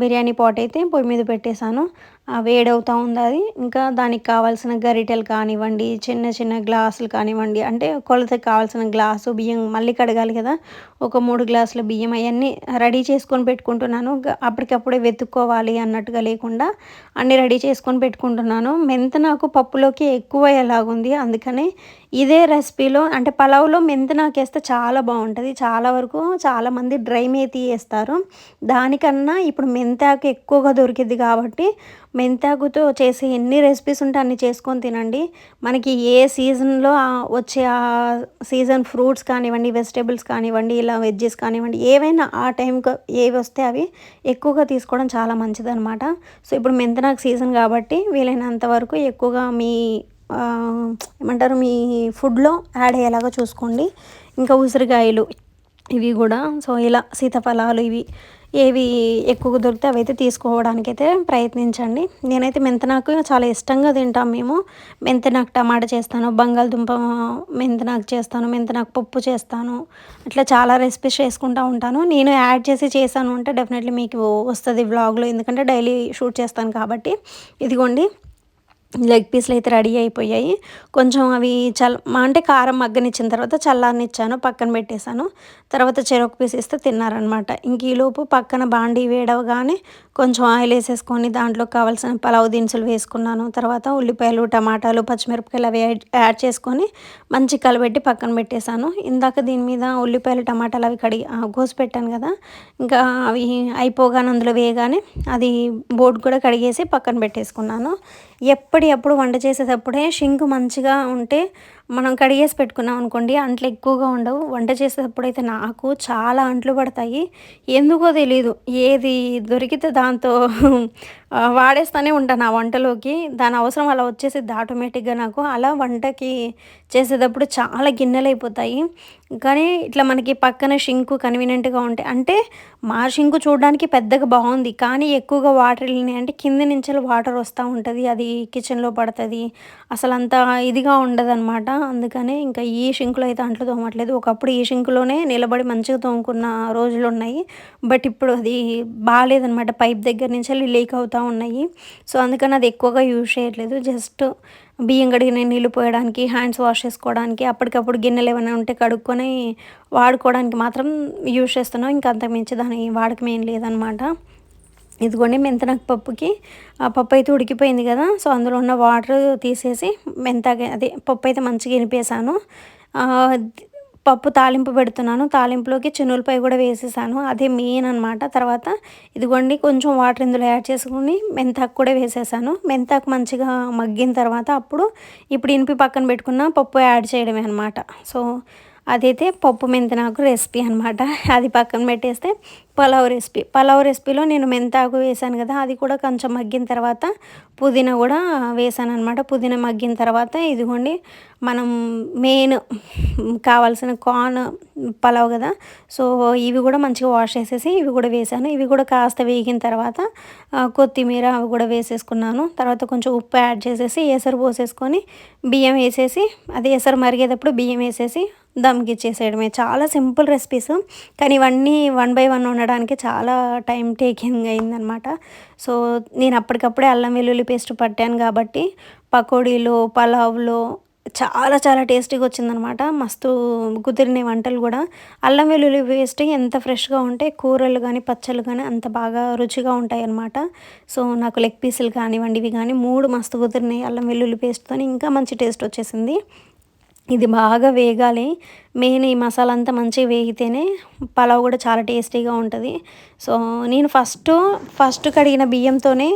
బిర్యానీ పాట్ అయితే పొయ్యి మీద పెట్టేశాను. వేడవుతూ ఉంది అది. ఇంకా దానికి కావాల్సిన గరిటెలు కానివ్వండి చిన్న చిన్న గ్లాసులు కానివ్వండి అంటే కొలతకి కావాల్సిన గ్లాసు బియ్యం మళ్ళీ కడగాలి కదా. ఒక మూడు గ్లాసుల బియ్యం అవన్నీ రెడీ చేసుకొని పెట్టుకుంటున్నాను. అప్పటికప్పుడే వెతుక్కోవాలి అన్నట్టుగా లేకుండా అన్నీ రెడీ చేసుకొని పెట్టుకుంటున్నాను. మెంత నాకు పప్పులోకి ఎక్కువ ఎలాగుంది అందుకని ఇదే రెసిపీలో అంటే పలావ్లో మెంతనాకు వేస్తే చాలా బాగుంటుంది. చాలా వరకు చాలామంది డ్రై మేతి వేస్తారు. దానికన్నా ఇప్పుడు మెంతాకు ఎక్కువగా దొరికింది కాబట్టి మెంతాకుతో చేసే ఎన్ని రెసిపీస్ ఉంటే అన్ని చేసుకొని తినండి. మనకి ఏ సీజన్లో వచ్చే ఆ సీజన్ ఫ్రూట్స్ కానివ్వండి వెజిటేబుల్స్ కానివ్వండి ఇలా వెజ్జెస్ కానివ్వండి ఏవైనా ఆ టైంకి ఏవి వస్తే అవి ఎక్కువగా తీసుకోవడం చాలా మంచిదన్నమాట. సో ఇప్పుడు మెంతనాకు సీజన్ కాబట్టి వీలైనంత వరకు ఎక్కువగా మీ ఏమంటారు మీ ఫుడ్లో యాడ్ అయ్యేలాగా చూసుకోండి. ఇంకా ఉసిరికాయలు ఇవి కూడా. సో ఇలా సీతాఫలాలు ఇవి ఏవి ఎక్కువగా దొరికితే అవి అయితే తీసుకోవడానికి అయితే ప్రయత్నించండి. నేనైతే మెంతనాకు చాలా ఇష్టంగా తింటాం మేము. మెంతనాకు టమాటా చేస్తాను బంగాళదుంప మెంతనాకు చేస్తాను మెంతనాకు పప్పు చేస్తాను అట్లా చాలా రెసిపీస్ చేసుకుంటూ ఉంటాను. నేను యాడ్ చేసి చేశాను అంటే డెఫినెట్లీ మీకు వస్తుంది వ్లాగ్లో ఎందుకంటే డైలీ షూట్ చేస్తాను కాబట్టి. ఇదిగోండి లెగ్ పీస్లు అయితే రెడీ అయిపోయాయి. కొంచెం అవి చల్ అంటే కారం మగ్గనిచ్చిన తర్వాత చల్లారనిచ్చాను పక్కన పెట్టేశాను. తర్వాత చెరొక పీస్ ఇస్తే తిన్నారనమాట. ఇంక ఈలోపు పక్కన బాండీ వేడవగానే కొంచెం ఆయిల్ వేసేసుకొని దాంట్లో కావాల్సిన పలావ్ దినుసులు వేసుకున్నాను. తర్వాత ఉల్లిపాయలు టమాటాలు పచ్చిమిరపకాయలు అవి యాడ్ చేసుకొని మంచి కలబెట్టి పక్కన పెట్టేశాను. ఇందాక దీని మీద ఉల్లిపాయలు టమాటాలు అవి కడిగి కోసి పెట్టాను కదా ఇంకా అవి అయిపోగానే అందులో వేయగానే అది బోర్డు కూడా కడిగేసి పక్కన పెట్టేసుకున్నాను. ఎప్పటి అప్పుడు వంట చేసేటప్పుడే షింక్ మంచిగా ఉంటే మనం కడిగేసి పెట్టుకున్నాం అనుకోండి అంట్లు ఎక్కువగా ఉండవు. వంట చేసేటప్పుడు అయితే నాకు చాలా అంట్లు పడతాయి. ఎందుకో తెలీదు. ఏది దొరికితే దాంతో వాడేస్తూనే ఉంటాను ఆ వంటలోకి. దాని అవసరం అలా వచ్చేసిద్ది ఆటోమేటిక్గా నాకు. అలా వంటకి చేసేటప్పుడు చాలా గిన్నెలు అయిపోతాయి. కానీ ఇట్లా మనకి పక్కన షింకు కన్వీనియంట్గా ఉంటాయి అంటే మా షింకు చూడడానికి పెద్దగా బాగుంది. కానీ ఎక్కువగా వాటర్ వెళ్ళినాయి అంటే కింద నుంచి వాటర్ వస్తూ ఉంటుంది. అది కిచెన్లో పడుతుంది. అసలు అంత ఇదిగా ఉండదన్నమాట. అందుకనే ఇంకా ఈ షింకులో అయితే అంట్లు తోమట్లేదు. ఒకప్పుడు ఈ షింకులోనే నిలబడి మంచిగా తోముకున్న రోజులు ఉన్నాయి. బట్ ఇప్పుడు అది బాగాలేదనమాట పైప్ దగ్గర నుంచి వెళ్ళి లీక్ అవుతూ ఉన్నాయి. సో అందుకని అది ఎక్కువగా యూజ్ చేయట్లేదు. జస్ట్ బియ్యం కడిగిన నీళ్ళు పోయడానికి హ్యాండ్స్ వాష్ చేసుకోవడానికి అప్పటికప్పుడు గిన్నెలు ఏమైనా ఉంటే కడుక్కొని వాడుకోవడానికి మాత్రం యూజ్ చేస్తున్నాం. ఇంకా అంతకుమించి దాని వాడకం ఏం లేదనమాట ఇదిగోండి మెంతనకు పప్పుకి ఆ పప్పు అయితే ఉడికిపోయింది కదా సో అందులో ఉన్న వాటర్ తీసేసి మెంతాక అదే పప్పు అయితే మంచిగా వినిపేశాను పప్పు తాలింపు పెడుతున్నాను తాలింపులోకి చెనులపై కూడా వేసేసాను అదే మెయిన్ అనమాట తర్వాత ఇదిగోండి కొంచెం వాటర్ ఇందులో యాడ్ చేసుకుని మెంతాకు కూడా వేసేసాను. మెంతాకు మంచిగా మగ్గిన తర్వాత అప్పుడు ఇప్పుడు ఇనిపి పక్కన పెట్టుకున్న పప్పు యాడ్ చేయడమే అనమాట సో అదైతే పప్పు మెంతనాకు రెసిపీ అనమాట అది పక్కన పెట్టేస్తే పలావ్ రెసిపీ. పలావ్ రెసిపీలో నేను మెంతాకు వేసాను కదా అది కూడా కొంచెం మగ్గిన తర్వాత పుదీనా కూడా వేసాను అనమాట పుదీనా మగ్గిన తర్వాత ఇదిగోండి మనం మెయిన్ కావాల్సిన కార్న్ పలావ్ కదా సో ఇవి కూడా మంచిగా వాష్ చేసేసి ఇవి కూడా వేసాను. ఇవి కూడా కాస్త వేగిన తర్వాత కొత్తిమీర అవి కూడా వేసేసుకున్నాను. తర్వాత కొంచెం ఉప్పు యాడ్ చేసేసి ఎసరు పోసేసుకొని బియ్యం వేసేసి అది ఎసరు మరిగేటప్పుడు బియ్యం వేసేసి దమ్కి ఇచ్చేసేయడమే. చాలా సింపుల్ రెసిపీస్. కానీ ఇవన్నీ వన్ బై వన్ ఉండడానికి చాలా టైం టేకింగ్ అయిందనమాట. సో నేను అప్పటికప్పుడే అల్లం వెల్లుల్లి పేస్ట్ పట్టాను కాబట్టి పకోడీలో పలావ్లో చాలా చాలా టేస్టీగా వచ్చిందనమాట. మస్తు కుదిరినాయి వంటలు కూడా. అల్లం వెల్లుల్లి పేస్ట్ ఎంత ఫ్రెష్గా ఉంటే కూరలు కానీ పచ్చళ్ళు కానీ అంత బాగా రుచిగా ఉంటాయి అన్నమాట సో నాకు లెగ్ పీసులు కానివ్వండి ఇవి కానీ మూడు మస్తు కుదిరినాయి అల్లం వెల్లుల్లి పేస్ట్తో ఇంకా మంచి టేస్ట్ వచ్చేసింది. ఇది బాగా వేగాలి. మెయిన్ ఈ మసాలా అంతా మంచిగా వేగితేనే పలావ్ కూడా చాలా టేస్టీగా ఉంటుంది. సో నేను ఫస్ట్ ఫస్ట్ కడిగిన బియ్యంతోనే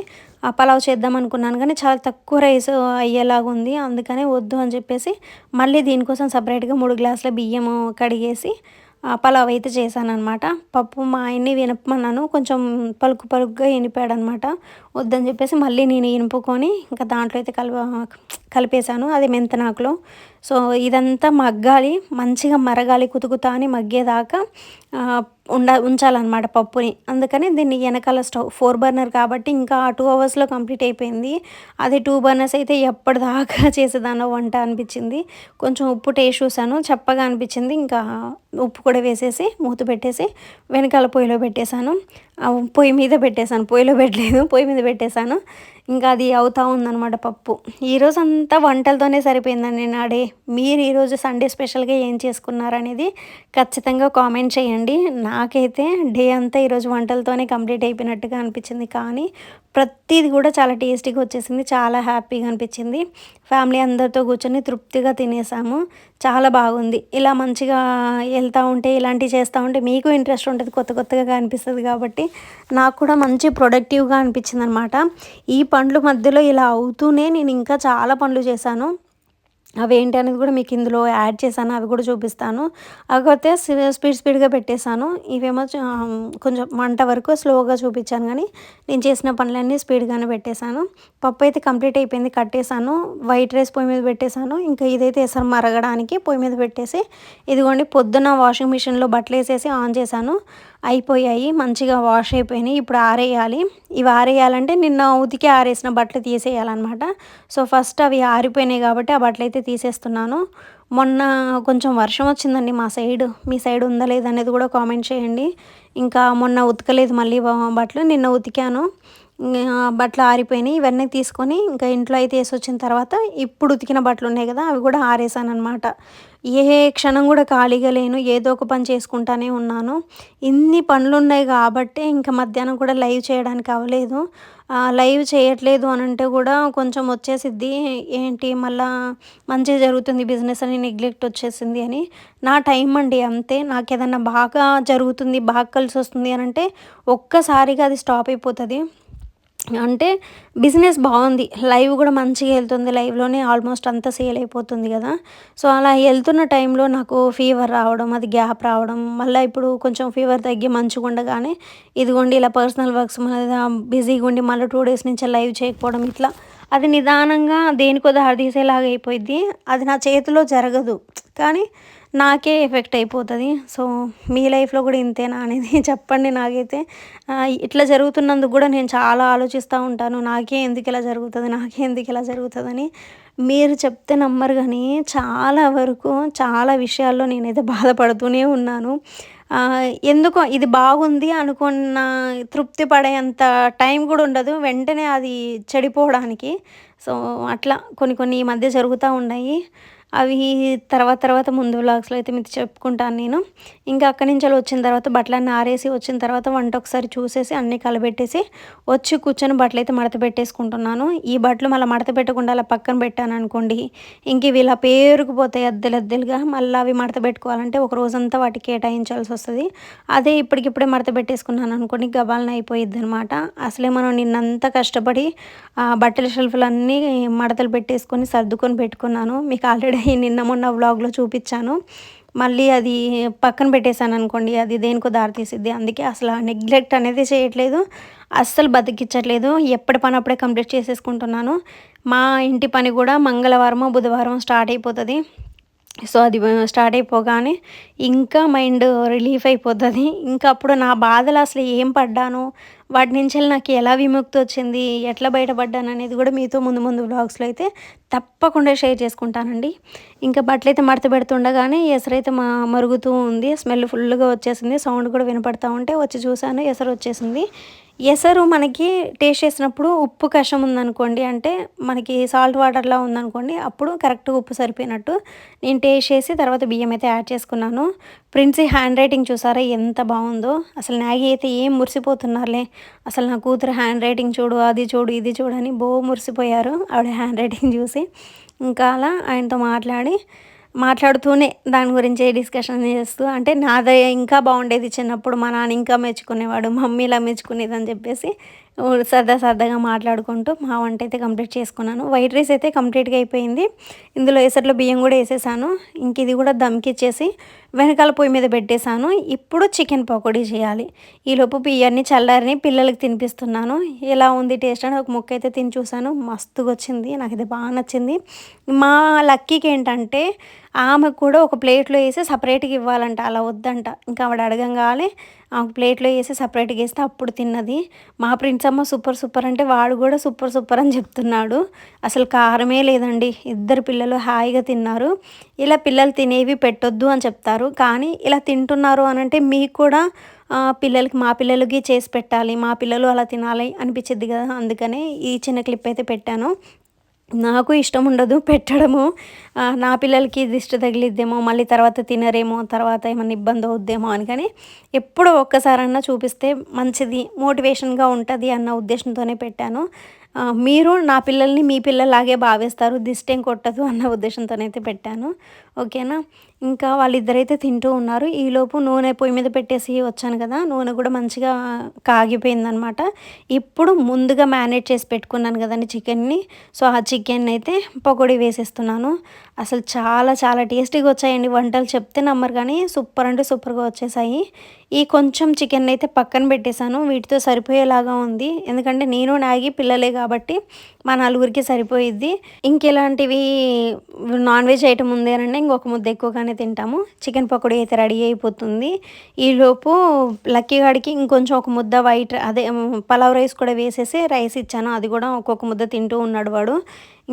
ఆ పలావ్ చేద్దాం అనుకున్నాను కానీ చాలా తక్కువ రైస్ అయ్యేలాగా ఉంది. అందుకనే వద్దు అని చెప్పేసి మళ్ళీ దీనికోసం సపరేట్గా మూడు గ్లాసుల బియ్యం కడిగేసి పలావ్ అయితే చేశాను అనమాట పప్పు మా ఆయన్ని వినపమన్నాను. కొంచెం పలుకు పలుకుగా వినిపాడు అనమాట వద్దని చెప్పేసి మళ్ళీ నేను ఇనుపుకొని ఇంకా దాంట్లో అయితే కలవ కలిపేశాను. అది మెంతనాకులో. సో ఇదంతా మగ్గాలి మంచిగా మరగాలి కుతుకుతా అని మగ్గేదాకా ఉండ ఉంచాలన్నమాట పప్పుని. అందుకని దీన్ని వెనకాల స్టవ్ ఫోర్ బర్నర్ కాబట్టి ఇంకా టూ అవర్స్లో కంప్లీట్ అయిపోయింది. అదే టూ బర్నర్స్ అయితే ఎప్పటిదాకా చేసేదానో వంట అనిపించింది. కొంచెం ఉప్పు టేస్ట్ చూసాను చప్పగా అనిపించింది. ఇంకా ఉప్పు కూడా వేసేసి మూత పెట్టేసి వెనకాల పొయ్యిలో పెట్టేశాను. పొయ్యి మీద పెట్టేశాను. పొయ్యిలో పెట్టలేదు పొయ్యి మీద పెట్టేశాను. ఇంకా అది అవుతా ఉందన్నమాట పప్పు. ఈరోజు అంతా వంటలతోనే సరిపోయిందండి నాడే. మీరు ఈరోజు సండే స్పెషల్గా ఏం చేసుకున్నారనేది ఖచ్చితంగా కామెంట్ చేయండి. నాకైతే డే అంతా ఈరోజు వంటలతోనే కంప్లీట్ అయిపోయినట్టుగా అనిపించింది. కానీ ప్రతిది కూడా చాలా టేస్టీగా వచ్చేసింది చాలా హ్యాపీగా అనిపించింది. ఫ్యామిలీ అందరితో కూర్చొని తృప్తిగా తినేసాము. చాలా బాగుంది. ఇలా మంచిగా వెళ్తూ ఉంటే ఇలాంటివి చేస్తూ ఉంటే మీకు ఇంట్రెస్ట్ ఉంటుంది కొత్త కొత్తగా అనిపిస్తుంది కాబట్టి నాకు కూడా మంచి ప్రొడక్టివ్గా అనిపించింది అనమాట ఈ పండ్లు మధ్యలో ఇలా అవుతూనే నేను ఇంకా చాలా పనులు చేశాను. అవి ఏంటి అనేది కూడా మీకు ఇందులో యాడ్ చేశాను అవి కూడా చూపిస్తాను. కాకపోతే స్పీడ్ స్పీడ్గా పెట్టేశాను. ఇవేమో కొంచెం మంట వరకు స్లోగా చూపించాను కానీ నేను చేసిన పనులన్నీ స్పీడ్గానే పెట్టేశాను. పప్పు అయితే కంప్లీట్ అయిపోయింది కట్టేశాను. వైట్ రైస్ పొయ్యి మీద పెట్టేశాను. ఇంకా ఇదైతే వేసాను మరగడానికి పొయ్యి మీద పెట్టేసి ఇదిగోండి పొద్దున్న వాషింగ్ మిషన్లో బట్టలు వేసేసి ఆన్ చేశాను. అయిపోయాయి మంచిగా వాష్ అయిపోయినాయి. ఇప్పుడు ఆరేయాలి. ఇవి ఆరేయాలంటే నిన్న ఉతికి ఆరేసిన బట్టలు తీసేయాలన్నమాట. సో ఫస్ట్ అవి ఆరిపోయినాయి కాబట్టి ఆ బట్టలు అయితే తీసేస్తున్నాను. మొన్న కొంచెం వర్షం వచ్చిందండి మా సైడ్. మీ సైడ్ ఉందా లేదనేది కూడా కామెంట్ చేయండి. ఇంకా మొన్న ఉతకలేదు మళ్ళీ బట్టలు. నిన్న ఉతికాను. బట్టలు ఆరిపోయినాయి. ఇవన్నీ తీసుకొని ఇంకా ఇంట్లో అయితే వేసి వచ్చిన తర్వాత ఇప్పుడు ఉతికిన బట్టలు ఉన్నాయి కదా అవి కూడా ఆరేసాను అనమాట ఏ క్షణం కూడా ఖాళీగా లేను ఏదో ఒక పని చేసుకుంటానే ఉన్నాను. ఇన్ని పనులు ఉన్నాయి కాబట్టి ఇంకా మధ్యాహ్నం కూడా లైవ్ చేయడానికి అవ్వలేదు. లైవ్ చేయట్లేదు అని అంటే కూడా కొంచెం వచ్చేసిద్ది. ఏంటి మళ్ళా మంచిగా జరుగుతుంది బిజినెస్ అని నెగ్లెక్ట్ వచ్చేసింది అని. నా టైం అండి అంతే. నాకు ఏదన్నా బాగా జరుగుతుంది బాగా కలిసి వస్తుంది అని అంటే ఒక్కసారిగా అది స్టాప్ అయిపోతుంది. అంటే బిజినెస్ బాగుంది. లైవ్ కూడా మంచిగా వెళ్తుంది. లైవ్లోనే ఆల్మోస్ట్ అంతా సేల్ అయిపోతుంది కదా. సో అలా వెళ్తున్న టైంలో నాకు ఫీవర్ రావడం అది గ్యాప్ రావడం మళ్ళీ ఇప్పుడు కొంచెం ఫీవర్ తగ్గి మంచిగా ఉండగానే ఇదిగోండి ఇలా పర్సనల్ వర్క్స్ బిజీగా ఉండి మళ్ళీ టూ డేస్ నుంచి లైవ్ చేయకపోవడం ఇట్లా. అది నిదానంగా దేనికో దారి తీసేలాగా అయిపోయింది అది నా చేతిలో జరగదు. కానీ నాకే ఎఫెక్ట్ అయిపోతుంది. సో మీ లైఫ్లో కూడా ఇంతేనా అనేది చెప్పండి నాకైతే. ఇట్లా జరుగుతున్నందుకు కూడా నేను చాలా ఆలోచిస్తూ ఉంటాను. నాకే ఎందుకు ఇలా జరుగుతుంది నాకే ఎందుకు ఇలా జరుగుతుందని. మీరు చెప్తే నమ్మరు కానీ చాలా వరకు చాలా విషయాల్లో నేనైతే బాధపడుతూనే ఉన్నాను. ఎందుకో ఇది బాగుంది అనుకున్న తృప్తి పడేంత టైం కూడా ఉండదు. వెంటనే అది చెడిపోవడానికి. సో అట్లా కొన్ని కొన్ని ఈ మధ్య జరుగుతూ ఉన్నాయి. అవి తర్వాత తర్వాత ముందు వ్లాగ్స్లో అయితే మీకు చెప్పుకుంటాను నేను. ఇంకా అక్కడి నుంచి వచ్చిన తర్వాత బట్టలన్నీ ఆరేసి వచ్చిన తర్వాత వంట ఒకసారి చూసేసి అన్నీ కలబెట్టేసి వచ్చి కూర్చొని బట్టలు అయితే మడత పెట్టేసుకుంటున్నాను. ఈ బట్టలు మళ్ళీ మడత పెట్టకుండా అలా పక్కన పెట్టాను అనుకోండి ఇంక ఇవి ఇలా పేరుకుపోతాయి అద్దెలు అద్దెలుగా. మళ్ళీ అవి మడత పెట్టుకోవాలంటే ఒక రోజంతా వాటికి కేటాయించాల్సి వస్తుంది. అదే ఇప్పటికిప్పుడే మడత పెట్టేసుకున్నాను అనుకోండి గబాలన అయిపోయిద్ది అనమాట అసలే మనం నిన్నంతా కష్టపడి బట్టల షెల్ఫ్లన్నీ మడతలు పెట్టేసుకొని సర్దుకొని పెట్టుకున్నాను. మీకు ఆల్రెడీ నిన్న మొన్న వ్లాగ్లో చూపించాను. మళ్ళీ అది పక్కన పెట్టేశాను అనుకోండి అది దేనికో దారితీసిద్ది అందుకే అసలు నెగ్లెక్ట్ అనేది చేయట్లేదు అస్సలు బతికించట్లేదు ఎప్పటి పని అప్పుడే కంప్లీట్ చేసేసుకుంటున్నాను. మా ఇంటి పని కూడా మంగళవారమో బుధవారం స్టార్ట్ అయిపోతుంది. సో అది స్టార్ట్ అయిపోగానే ఇంకా మైండ్ రిలీఫ్ అయిపోతుంది. ఇంకా అప్పుడు నా బాధలు అసలు ఏం పడ్డాను వాటి నుంచి నాకు ఎలా విముక్తి వచ్చింది ఎట్లా బయటపడ్డాను అనేది కూడా మీతో ముందు ముందు బ్లాగ్స్లో అయితే తప్పకుండా షేర్ చేసుకుంటానండి. ఇంకా బట్టలు అయితే మడత పెడుతుండగానే ఎసరైతే మా మరుగుతూ ఉంది. స్మెల్ ఫుల్గా వచ్చేసింది. సౌండ్ కూడా వినపడతా ఉంటే వచ్చి చూశాను. ఎసరు వచ్చేసింది. ఎసరు మనకి టేస్ట్ చేసినప్పుడు ఉప్పు కషం ఉందనుకోండి అంటే మనకి సాల్ట్ వాటర్లా ఉందనుకోండి అప్పుడు కరెక్ట్గా ఉప్పు సరిపోయినట్టు నేను టేస్ట్ చేసి తర్వాత బియ్యం అయితే యాడ్ చేసుకున్నాను. ప్రిన్సీ హ్యాండ్ రైటింగ్ చూసారా ఎంత బాగుందో. అసలు నాగి అయితే ఏం మురిసిపోతున్నారులే. అసలు నా కూతురు హ్యాండ్ రైటింగ్ చూడు అది చూడు ఇది చూడు అని బో మురిసిపోయారు ఆవిడ హ్యాండ్ రైటింగ్ చూసి. ఇంకా అలా ఆయనతో మాట్లాడి మాట్లాడుతూనే దాని గురించి డిస్కషన్ చేస్తూ అంటే నాదే ఇంకా బాగుండేది చిన్నప్పుడు మా నాన్న ఇంకా మెచ్చుకునేవాడు మమ్మీలా మెచ్చుకునేది అని చెప్పేసి సరదా సరదాగా మాట్లాడుకుంటూ మా వంట అయితే కంప్లీట్ చేసుకున్నాను. వైట్ రైస్ అయితే కంప్లీట్గా అయిపోయింది. ఇందులో వేసట్లో బియ్యం కూడా వేసేసాను. ఇంక ఇది కూడా దమ్కిచ్చేసి వెనకాల పొయ్యి మీద పెట్టేశాను. ఇప్పుడు చికెన్ పకోడీ చేయాలి. ఈలోపు బియ్యాన్ని చల్లారిని పిల్లలకి తినిపిస్తున్నాను. ఎలా ఉంది టేస్ట్ అని ఒక ముక్క అయితే తిని చూశాను. మస్తుగా వచ్చింది. నాకు ఇది బాగా నచ్చింది. మా లక్కీకి ఏంటంటే ఆమెకు కూడా ఒక ప్లేట్లో వేసి సపరేట్గా ఇవ్వాలంట. అలా వద్దంట. ఇంకా ఆవిడ అడగంగానే ఆమె ప్లేట్లో వేసి సపరేట్గా వేస్తే అప్పుడు తిన్నది. మా ప్రిన్స్ అమ్మ సూపర్ సూపర్ అంటే వాడు కూడా సూపర్ సూపర్ అని చెప్తున్నాడు. అసలు కారమే లేదండి. ఇద్దరు పిల్లలు హాయిగా తిన్నారు. ఇలా పిల్లలు తినేవి పెట్టొద్దు అని చెప్తారు. కానీ ఇలా తింటున్నారు అని అంటే మీకు కూడా పిల్లలకి మా పిల్లలకి చేసి పెట్టాలి. మా పిల్లలు అలా తినాలి అనిపించింది కదా. అందుకనే ఈ చిన్న క్లిప్ అయితే పెట్టాను. నాకు ఇష్టం ఉండదు పెట్టడము. నా పిల్లలకి దిష్టి తగిలిద్దేమో మళ్ళీ తర్వాత తినరేమో తర్వాత ఏమైనా ఇబ్బంది అవుద్దేమో అని. కానీ ఎప్పుడో ఒక్కసారన్నా చూపిస్తే మంచిది మోటివేషన్గా ఉంటుంది అన్న ఉద్దేశంతోనే పెట్టాను. మీరు నా పిల్లల్ని మీ పిల్లలాగే భావిస్తారు దిష్టేం కొట్టదు అన్న ఉద్దేశంతోనైతే పెట్టాను. ఓకేనా? ఇంకా వాళ్ళిద్దరైతే తింటూ ఉన్నారు. ఈలోపు నూనె పొయ్యి మీద పెట్టేసి వచ్చాను కదా నూనె కూడా మంచిగా కాగిపోయిందనమాట ఇప్పుడు ముందుగా మ్యారినేట్ చేసి పెట్టుకున్నాను కదండి చికెన్ని. సో ఆ చికెన్ అయితే పకోడీ వేసేస్తున్నాను. అసలు చాలా చాలా టేస్టీగా వచ్చాయండి వంటలు చెప్తే నమ్మరు కానీ సూపర్ అంటే సూపర్గా వచ్చేసాయి. ఈ కొంచెం చికెన్ అయితే పక్కన పెట్టేశాను. వీటితో సరిపోయేలాగా ఉంది. ఎందుకంటే నేను నాగి పిల్లలే కాబట్టి మా నలుగురికి సరిపోయిద్ది. ఇంకెలాంటివి నాన్ వెజ్ ఐటమ్ ఉంది అంటే ఇంకొక ముద్ద ఎక్కువగానే తింటాము. చికెన్ పకోడీ అయితే రెడీ అయిపోతుంది. ఈలోపు లక్కీ గాడికి ఇంకొంచెం ఒక ముద్ద వైట్ అదే పలావ్ రైస్ కూడా వేసేసి రైస్ ఇచ్చాను. అది కూడా ఒక్కొక్క ముద్ద తింటూ ఉన్నాడు వాడు.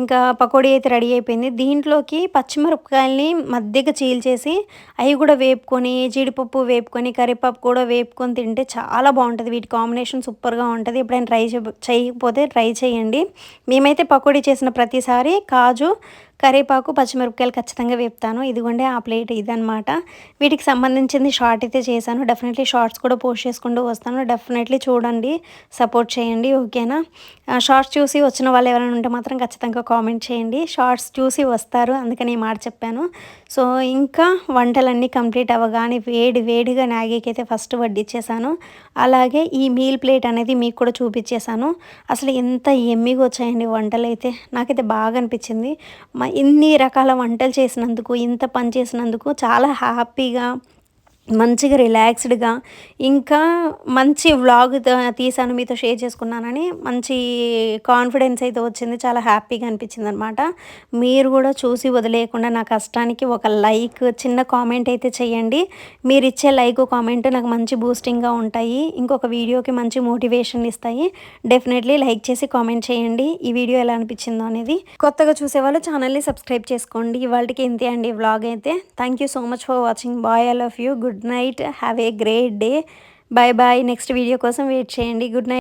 ఇంకా పకోడీ అయితే రెడీ అయిపోయింది. దీంట్లోకి పచ్చిమిరపకాయలని మధ్యగా చీల్చేసి అవి కూడా వేపుకొని జీడిపప్పు వేపుకొని కరివేపాకు కూడా వేపుకొని తింటే చాలా బాగుంటుంది. వీటి కాంబినేషన్ సూపర్గా ఉంటుంది. ఎప్పుడైనా ట్రై చేయకపోతే ట్రై చేయండి. మేమైతే పకోడీ చేసిన ప్రతిసారి కాజు కరివేపాకు పచ్చిమిరపకాయలు ఖచ్చితంగా వేపుతాను. ఇదిగోండి ఆ ప్లేట్ ఇదనమాట వీటికి సంబంధించింది షార్ట్ అయితే చేశాను. డెఫినెట్లీ షార్ట్స్ కూడా పోస్ట్ చేసుకుంటూ వస్తాను. డెఫినెట్లీ చూడండి సపోర్ట్ చేయండి ఓకేనా? షార్ట్స్ చూసి వచ్చిన వాళ్ళు ఎవరైనా ఉంటే మాత్రం ఖచ్చితంగా కామెంట్ చేయండి. షార్ట్స్ చూసి వస్తారు అందుకని ఈ మాట చెప్పాను. సో ఇంకా వంటలన్నీ కంప్లీట్ అవ్వగానే వేడి వేడిగా నాగీకి అయితే ఫస్ట్ వడ్డిచ్చేసాను. అలాగే ఈ మీల్ ప్లేట్ అనేది మీకు కూడా చూపించేశాను అసలు ఎంత ఎమ్మిగా వచ్చాయండి వంటలు అయితే నాకైతే బాగా అనిపించింది. ఇన్ని రకాల వంటలు చేసినందుకు ఇంత పని చేసినందుకు చాలా హ్యాపీగా మంచిగా రిలాక్స్డ్గా ఇంకా మంచి వ్లాగ్ తీసాను మీతో షేర్ చేసుకున్నానని మంచి కాన్ఫిడెన్స్ అయితే వచ్చింది. చాలా హ్యాపీగా అనిపించింది అనమాట మీరు కూడా చూసి వదిలేయకుండా నా కష్టానికి ఒక లైక్ చిన్న కామెంట్ అయితే చేయండి. మీరు ఇచ్చే లైక్ కామెంట్ నాకు మంచి బూస్టింగ్గా ఉంటాయి. ఇంకొక వీడియోకి మంచి మోటివేషన్ ఇస్తాయి. డెఫినెట్లీ లైక్ చేసి కామెంట్ చేయండి. ఈ వీడియో ఎలా అనిపించిందో అనేది కొత్తగా చూసేవాళ్ళు ఛానల్ని సబ్స్క్రైబ్ చేసుకోండి. ఇవాళకి ఇంతే అండి వ్లాగ్ అయితే. Thank you so much for watching. Bye I love you. Good good night have a great day. Bye bye next video కోసం వెయిట్ చేయండి. Good night.